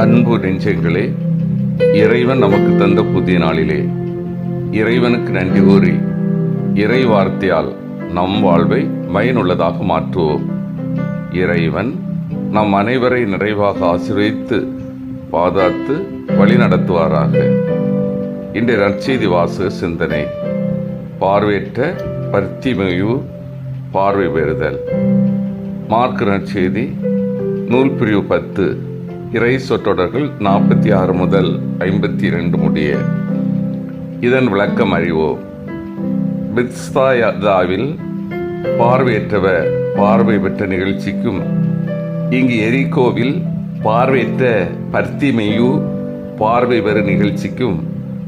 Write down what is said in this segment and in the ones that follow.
அன்பு நெஞ்சங்களே இறைவன் நமக்கு தந்த புதிய நாளிலே இறைவனுக்கு நன்றி கூறி இறை வார்த்தையால் நம் வாழ்வை பயனுள்ளதாக மாற்றுவோம். இறைவன் நம் அனைவரை நிறைவாக ஆசிர்வித்து பாதாத்து வழி நடத்துவாராக இன்றைய நற்செய்தி வாசக சிந்தனை பார்வையற்ற பர்த்திமையு பார்வை பெறுதல். மார்க் நற்செய்தி நூல் பிரிவு பத்து இறை சொற்றொடர்கள் நாற்பத்தி ஆறு முதல் ஐம்பத்தி இரண்டு முடிய. இதன் விளக்கம் அறிவோம் பித்ஸ்தாவில் பார்வையற்றவர் பார்வை பெற்ற நிகழ்ச்சிக்கும் இங்கு எரிகோவில் பார்வையற்ற பர்த்திமையு பார்வை பெறு நிகழ்ச்சிக்கும்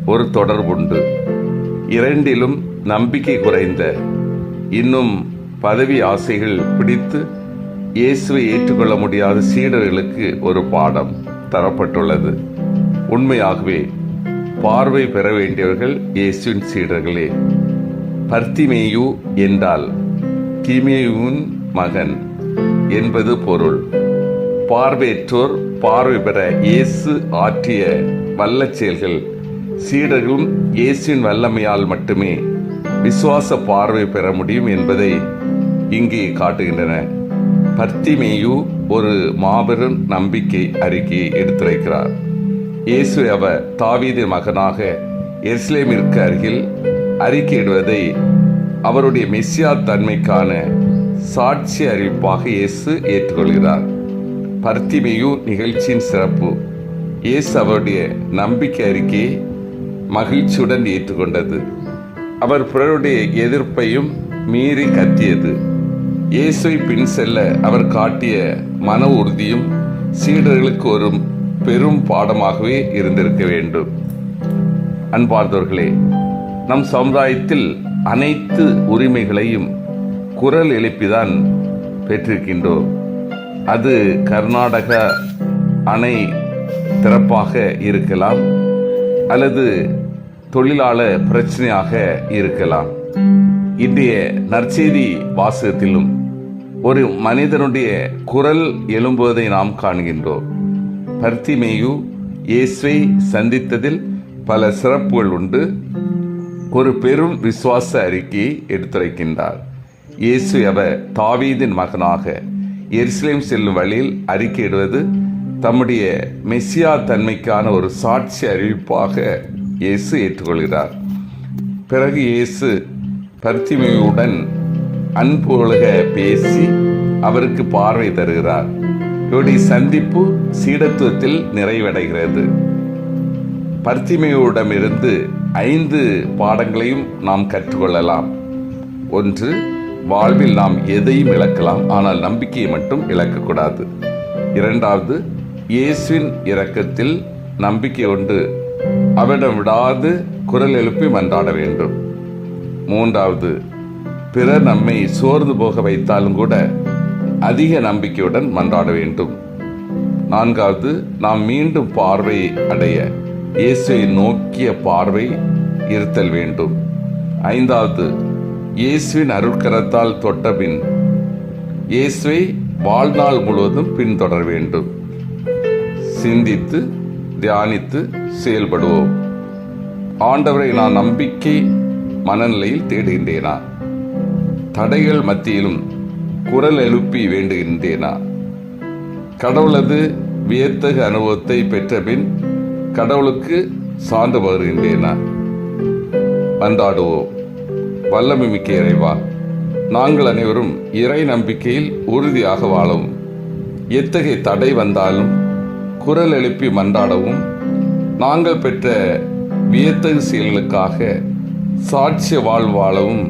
ஒரு தொடர்புண்டு. இரண்டிலும் நம்பிக்கை குறைந்த இன்னும் பதவி ஆசைகள் பிடித்து இயேசுவை ஏற்றுக்கொள்ள முடியாத சீடர்களுக்கு ஒரு பாடம் தரப்பட்டுள்ளது. உண்மையாகவே பார்வை பெற வேண்டியவர்கள் இயேசுவின் சீடர்களே. பர்த்திமேயு என்றால் திமேயுவின் மகன் என்பது பொருள். பார்வையற்றோர் பார்வை பெற இயேசு ஆற்றிய வல்ல செயல்கள் சீடர்களும் இயேசுவின் வல்லமையால் மட்டுமே விசுவாச பார்வை பெற முடியும் என்பதை இங்கே காட்டுகின்றன. பர்த்திமேயு ஒரு மாபெரும் நம்பிக்கை அறிக்கையை எடுத்துரைக்கிறார். இயேசு அவர் தாவீது மகனாக எஸ்லேமிற்கு அருகில் அறிக்கையிடுவதை அவருடைய மெஸ்ஸியா தன்மைக்கான சாட்சி அறிவிப்பாக இயேசு ஏற்றுக்கொள்கிறார். பர்த்திமேயு நிகழ்ச்சியின் சிறப்பு இயேசு அவருடைய நம்பிக்கை அறிக்கையை மகிழ்ச்சியுடன் ஏற்றுக்கொண்டது. அவர் பிறருடைய எதிர்ப்பையும் மீறி கத்தியது. இயேசுவை பின் செல்ல அவர் காட்டிய மன உறுதியும் சீடர்களுக்கு ஒரு பெரும் பாடமாகவே இருந்திருக்க வேண்டும். அன்பார்ந்தவர்களே நம் சமுதாயத்தில் அனைத்து உரிமைகளையும் குரல் எழுப்பிதான் பெற்றிருக்கின்றோம். அது கர்நாடக அணை திறப்பாக இருக்கலாம் அல்லது தொழிலாளர் பிரச்சனையாக இருக்கலாம். இன்றைய நற்செய்தி வாசகத்திலும் ஒரு மனிதனுடைய குரல் எழும்புவதை நாம் காண்கின்றோம். பர்த்திமேயு இயேசுவை சந்தித்ததில் பல சிறப்புகள் உண்டு. ஒரு பெரும் விசுவாச அறிக்கையை எடுத்துரைக்கின்றார். இயேசு அவர் தாவீதின் மகனாக எருசலேம் செல்லும் வழியில் அறிக்கையிடுவது தம்முடைய மெஸ்ஸியா தன்மைக்கான ஒரு சாட்சி அறிவிப்பாக இயேசு ஏற்றுக்கொள்கிறார். பிறகு இயேசு பர்த்திமையுடன் அன்புலக பேசி அவருக்கு பார்வை தருகிறார். இவருடைய சந்திப்பு சீடத்துவத்தில் நிறைவடைகிறது. பர்த்திமையோடமிருந்து ஐந்து பாடங்களையும் நாம் கற்றுக்கொள்ளலாம். ஒன்று வாழ்வில் நாம் எதையும் இழக்கலாம் ஆனால் நம்பிக்கையை மட்டும் இழக்கக்கூடாது. இரண்டாவது இயேசுவின் இரக்கத்தில் நம்பிக்கை கொண்டு அவரிடம் விடாது குரல் எழுப்பி மன்றாட வேண்டும். மூன்றாவது பிறர் நம்மை சோர்ந்து போக வைத்தாலும் கூட அதிக நம்பிக்கையுடன் மன்றாட வேண்டும். நான்காவது நாம் மீண்டும் பார்வை அடைய இயேசுவை நோக்கிய பார்வை இருத்தல் வேண்டும். ஐந்தாவது இயேசுவின் அருட்கரத்தால் தொட்டபின் இயேசுவை வாழ்நாள் முழுவதும் பின்தொடர வேண்டும். சிந்தித்து தியானித்து செயல்படுவோம். ஆண்டவரை நான் நம்பிக்கை மனநிலையில் தேடுகின்றேனா? தடைகள் மத்தியிலும் குரல் எழுப்பி வேண்டுகின்றேனா? கடவுளது வியத்தகு அனுபவத்தை பெற்ற பின் கடவுளுக்கு சான்று வருகின்றேனா மன்றாடுவோம் வல்லமை மிக்க இறைவா நாங்கள் அனைவரும் இறை நம்பிக்கையில் உறுதியாக வாழவும். எத்தகைய தடை வந்தாலும் குரல் எழுப்பி மன்றாடவும். நாங்கள் பெற்ற வியத்தகு செயல்களுக்காக சாட்சிய வாழ்வாழவும்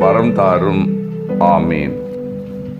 வரம் தாரும் ஆமேன்.